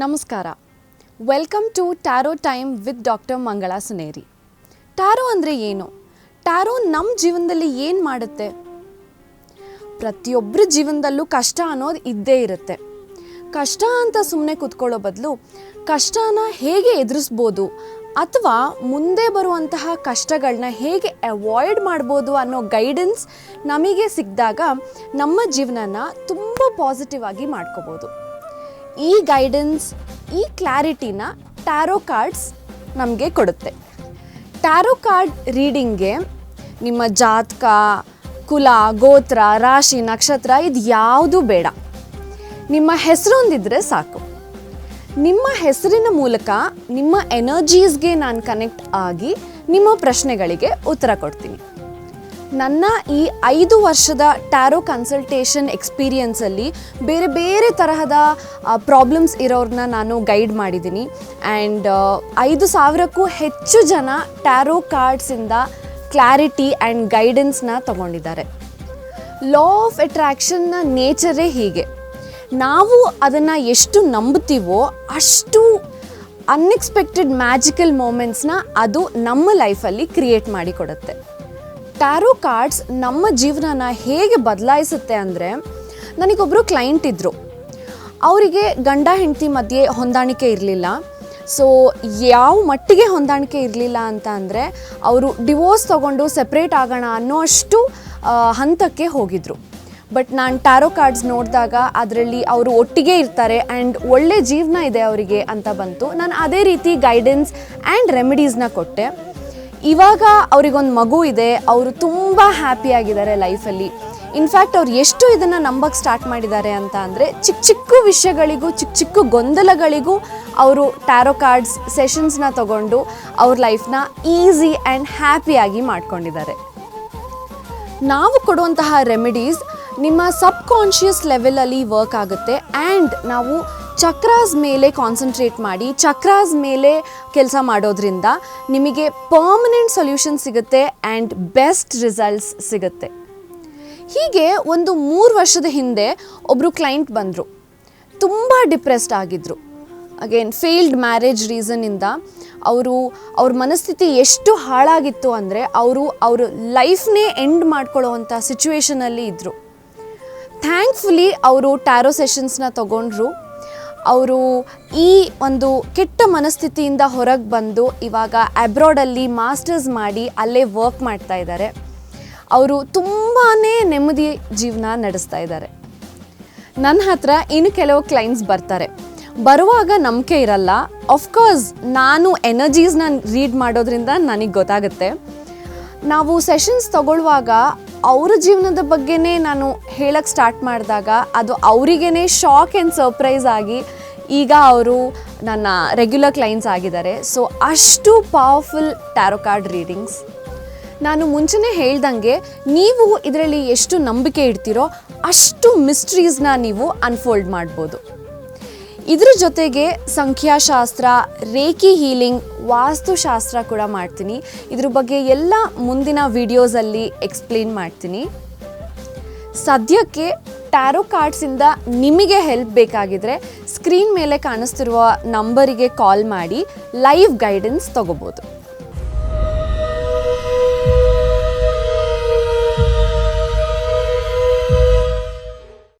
ನಮಸ್ಕಾರ. Welcome to tarot time with doctor Mangala Suneri tarot ಅಂದರೆ ಏನು? ಟ್ಯಾರೋ ನಮ್ಮ ಜೀವನದಲ್ಲಿ ಏನು ಮಾಡುತ್ತೆ? ಪ್ರತಿಯೊಬ್ಬರ ಜೀವನದಲ್ಲೂ ಕಷ್ಟ ಅನ್ನೋದು ಇದ್ದೇ ಇರುತ್ತೆ. ಕಷ್ಟ ಅಂತ ಸುಮ್ಮನೆ ಕೂತ್ಕೊಳ್ಳೋ ಬದಲು ಕಷ್ಟನ ಹೇಗೆ ಎದುರಿಸ್ಬೋದು ಅಥವಾ ಮುಂದೆ ಬರುವಂತಹ ಕಷ್ಟಗಳನ್ನ ಹೇಗೆ ಅವಾಯ್ಡ್ ಮಾಡ್ಬೋದು ಅನ್ನೋ ಗೈಡೆನ್ಸ್ ನಮಗೆ ಸಿಕ್ಕಿದಾಗ ನಮ್ಮ ಜೀವನನ ತುಂಬ ಪಾಸಿಟಿವ್ ಆಗಿ ಮಾಡ್ಕೋಬೋದು. ಈ ಗೈಡೆನ್ಸ್ ಈ ಕ್ಲಾರಿಟಿನ ಟ್ಯಾರೋ ಕಾರ್ಡ್ಸ್ ನಮಗೆ ಕೊಡುತ್ತೆ. ಟ್ಯಾರೋ ಕಾರ್ಡ್ ರೀಡಿಂಗ್ಗೆ ನಿಮ್ಮ ಜಾತಕ, ಕುಲ, ಗೋತ್ರ, ರಾಶಿ, ನಕ್ಷತ್ರ ಇದು ಯಾವುದೂ ಬೇಡ. ನಿಮ್ಮ ಹೆಸರೊಂದಿದ್ರೆ ಸಾಕು. ನಿಮ್ಮ ಹೆಸರಿನ ಮೂಲಕ ನಿಮ್ಮ ಎನರ್ಜೀಸ್ಗೆ ನಾನು ಕನೆಕ್ಟ್ ಆಗಿ ನಿಮ್ಮ ಪ್ರಶ್ನೆಗಳಿಗೆ ಉತ್ತರ ಕೊಡ್ತೀನಿ. ನನ್ನ ಈ ಐದು ವರ್ಷದ ಟ್ಯಾರೋ ಕನ್ಸಲ್ಟೇಷನ್ ಎಕ್ಸ್ಪೀರಿಯನ್ಸಲ್ಲಿ ಬೇರೆ ಬೇರೆ ತರಹದ ಪ್ರಾಬ್ಲಮ್ಸ್ ಇರೋರನ್ನ ನಾನು ಗೈಡ್ ಮಾಡಿದ್ದೀನಿ. ಆ್ಯಂಡ್ ಐದು ಸಾವಿರಕ್ಕೂ ಹೆಚ್ಚು ಜನ ಟ್ಯಾರೋ ಕಾರ್ಡ್ಸಿಂದ ಕ್ಲಾರಿಟಿ ಆ್ಯಂಡ್ ಗೈಡೆನ್ಸ್ನ ತಗೊಂಡಿದ್ದಾರೆ. ಲಾ ಆಫ್ ಅಟ್ರ್ಯಾಕ್ಷನ್ನ ನೇಚರೇ ಹೀಗೆ. ನಾವು ಅದನ್ನು ಎಷ್ಟು ನಂಬುತ್ತೀವೋ ಅಷ್ಟು ಅನ್ಎಕ್ಸ್ಪೆಕ್ಟೆಡ್ ಮ್ಯಾಜಿಕಲ್ ಮೂಮೆಂಟ್ಸ್ನ ಅದು ನಮ್ಮ ಲೈಫಲ್ಲಿ ಕ್ರಿಯೇಟ್ ಮಾಡಿ ಕೊಡುತ್ತೆ ಟ್ಯಾರೋ ಕಾರ್ಡ್ಸ್ ನಮ್ಮ ಜೀವನನ ಹೇಗೆ ಬದಲಾಯಿಸುತ್ತೆ ಅಂದರೆ ನನಗೊಬ್ಬರು ಕ್ಲೈಂಟ್ ಇದ್ದರು ಅವರಿಗೆ ಗಂಡ ಹೆಂಡತಿ ಮಧ್ಯೆ ಹೊಂದಾಣಿಕೆ ಇರಲಿಲ್ಲ. ಸೊ ಯಾವ ಮಟ್ಟಿಗೆ ಹೊಂದಾಣಿಕೆ ಇರಲಿಲ್ಲ ಅಂತ ಅಂದರೆ, ಅವರು ಡಿವೋರ್ಸ್ ತೊಗೊಂಡು ಸೆಪ್ರೇಟ್ ಆಗೋಣ ಅನ್ನೋ ಅಷ್ಟು ಹಂತಕ್ಕೆ ಹೋಗಿದ್ರು. ಬಟ್ ನಾನು ಟ್ಯಾರೋ ಕಾರ್ಡ್ಸ್ ನೋಡಿದಾಗ ಅದರಲ್ಲಿ ಅವರು ಒಟ್ಟಿಗೆ ಇರ್ತಾರೆ ಆ್ಯಂಡ್ ಒಳ್ಳೆ ಜೀವನ ಇದೆ ಅವರಿಗೆ ಅಂತ ಬಂತು. ನಾನು ಅದೇ ರೀತಿ ಗೈಡೆನ್ಸ್ ಆ್ಯಂಡ್ ರೆಮಿಡೀಸ್ನ ಕೊಟ್ಟೆ. ಇವಾಗ ಅವರಿಗೊಂದು ಮಗು ಇದೆ, ಅವರು ತುಂಬ ಹ್ಯಾಪಿಯಾಗಿದ್ದಾರೆ ಲೈಫಲ್ಲಿ ಇನ್ಫ್ಯಾಕ್ಟ್ ಅವ್ರು ಎಷ್ಟು ಇದನ್ನು ನಂಬಕ್ಕೆ ಸ್ಟಾರ್ಟ್ ಮಾಡಿದ್ದಾರೆ ಅಂತ ಅಂದರೆ ಚಿಕ್ಕ ಚಿಕ್ಕ ವಿಷಯಗಳಿಗೂ ಚಿಕ್ಕ ಚಿಕ್ಕ ಗೊಂದಲಗಳಿಗೂ ಅವರು ಟ್ಯಾರೋ ಕಾರ್ಡ್ಸ್ ಸೆಷನ್ಸ್ನ ತಗೊಂಡು ಅವ್ರ ಲೈಫ್ನ ಈಸಿ ಆ್ಯಂಡ್ ಹ್ಯಾಪಿಯಾಗಿ ಮಾಡ್ಕೊಂಡಿದ್ದಾರೆ. ನಾವು ಕೊಡುವಂತಹ ರೆಮಿಡೀಸ್ ನಿಮ್ಮ ಸಬ್ ಕಾನ್ಷಿಯಸ್ ಲೆವೆಲಲ್ಲಿ ವರ್ಕ್ ಆಗುತ್ತೆ ಆ್ಯಂಡ್ ನಾವು ಚಕ್ರಾಸ್ ಮೇಲೆ ಕಾನ್ಸಂಟ್ರೇಟ್ ಮಾಡಿ, ಚಕ್ರಾಸ್ ಮೇಲೆ ಕೆಲಸ ಮಾಡೋದ್ರಿಂದ ನಿಮಗೆ ಪರ್ಮನೆಂಟ್ ಸೊಲ್ಯೂಷನ್ ಸಿಗುತ್ತೆ ಆ್ಯಂಡ್ ಬೆಸ್ಟ್ ರಿಸಲ್ಟ್ಸ್ ಸಿಗುತ್ತೆ. ಹೀಗೆ ಒಂದು ಮೂರು ವರ್ಷದ ಹಿಂದೆ ಒಬ್ಬರು ಕ್ಲೈಂಟ್ ಬಂದರು. ತುಂಬ ಡಿಪ್ರೆಸ್ಡ್ ಆಗಿದ್ದರು ಅಗೇನ್ ಫೇಲ್ಡ್ ಮ್ಯಾರೇಜ್ ರೀಸನ್ನಿಂದ ಅವರು, ಅವ್ರ ಮನಸ್ಥಿತಿ ಎಷ್ಟು ಹಾಳಾಗಿತ್ತು ಅಂದರೆ ಅವರು ಅವರು ಲೈಫ್ನೇ ಎಂಡ್ ಮಾಡ್ಕೊಳ್ಳೋವಂಥ ಸಿಚುವೇಷನಲ್ಲಿ ಇದ್ದರು ಥ್ಯಾಂಕ್ಫುಲಿ ಅವರು ಟ್ಯಾರೋ ಸೆಷನ್ಸ್ನ ತಗೊಂಡ್ರು. ಅವರು ಈ ಒಂದು ಕೆಟ್ಟ ಮನಸ್ಥಿತಿಯಿಂದ ಹೊರಗೆ ಬಂದು ಇವಾಗ ಅಬ್ರಾಡಲ್ಲಿ ಮಾಸ್ಟರ್ಸ್ ಮಾಡಿ ಅಲ್ಲೇ ವರ್ಕ್ ಮಾಡ್ತಾ ಇದ್ದಾರೆ. ಅವರು ತುಂಬಾ ನೆಮ್ಮದಿ ಜೀವನ ನಡೆಸ್ತಾ ಇದ್ದಾರೆ. ನನ್ನ ಹತ್ರ ಇನ್ನು ಕೆಲವು ಕ್ಲೈಂಟ್ಸ್ ಬರ್ತಾರೆ. ಬರುವಾಗ ನಂಬಿಕೆ ಇರಲ್ಲ. ಆಫ್ಕೋರ್ಸ್ ನಾನು ಎನರ್ಜೀಸ್ನ ರೀಡ್ ಮಾಡೋದ್ರಿಂದ ನನಗೆ ಗೊತ್ತಾಗುತ್ತೆ. ನಾವು ಸೆಷನ್ಸ್ ತಗೊಳ್ಳುವಾಗ ಅವರ ಜೀವನದ ಬಗ್ಗೆನೇ ನಾನು ಹೇಳಕ್ಕೆ ಸ್ಟಾರ್ಟ್ ಮಾಡಿದಾಗ ಅದು ಅವರಿಗೇ ಶಾಕ್ ಆ್ಯಂಡ್ ಸರ್ಪ್ರೈಸ್ ಆಗಿ ಈಗ ಅವರು ನನ್ನ ರೆಗ್ಯುಲರ್ ಕ್ಲೈಂಟ್ಸ್ ಆಗಿದ್ದಾರೆ. ಸೊ ಅಷ್ಟು ಪವರ್ಫುಲ್ ಟ್ಯಾರೋ ಕಾರ್ಡ್ ರೀಡಿಂಗ್ಸ್ ನಾನು ಮುಂಚೆನೇ ಹೇಳ್ದಂಗೆ ನೀವು ಇದರಲ್ಲಿ ಎಷ್ಟು ನಂಬಿಕೆ ಇಡ್ತೀರೋ ಅಷ್ಟು ಮಿಸ್ಟ್ರೀಸ್ನ ನೀವು ಅನ್ಫೋಲ್ಡ್ ಮಾಡ್ಬೋದು. ಇದ್ರ ಜೊತೆಗೆ ಸಂಖ್ಯಾಶಾಸ್ತ್ರ, ರೇಖಿ ಹೀಲಿಂಗ್ ವಾಸ್ತುಶಾಸ್ತ್ರ ಕೂಡ ಮಾಡ್ತೀನಿ. ಇದ್ರ ಬಗ್ಗೆ ಎಲ್ಲ ಮುಂದಿನ ವಿಡಿಯೋಸಲ್ಲಿ ಎಕ್ಸ್ಪ್ಲೇನ್ ಮಾಡ್ತೀನಿ. ಸದ್ಯಕ್ಕೆ ಟ್ಯಾರೋ ಕಾರ್ಡ್ಸಿಂದ ನಿಮಗೆ ಹೆಲ್ಪ್ ಬೇಕಾಗಿದ್ರೆ ಸ್ಕ್ರೀನ್ ಮೇಲೆ ಕಾಣಿಸ್ತಿರುವ ನಂಬರಿಗೆ ಕಾಲ್ ಮಾಡಿ ಲೈವ್ ಗೈಡೆನ್ಸ್ ತಗೋಬೋದು.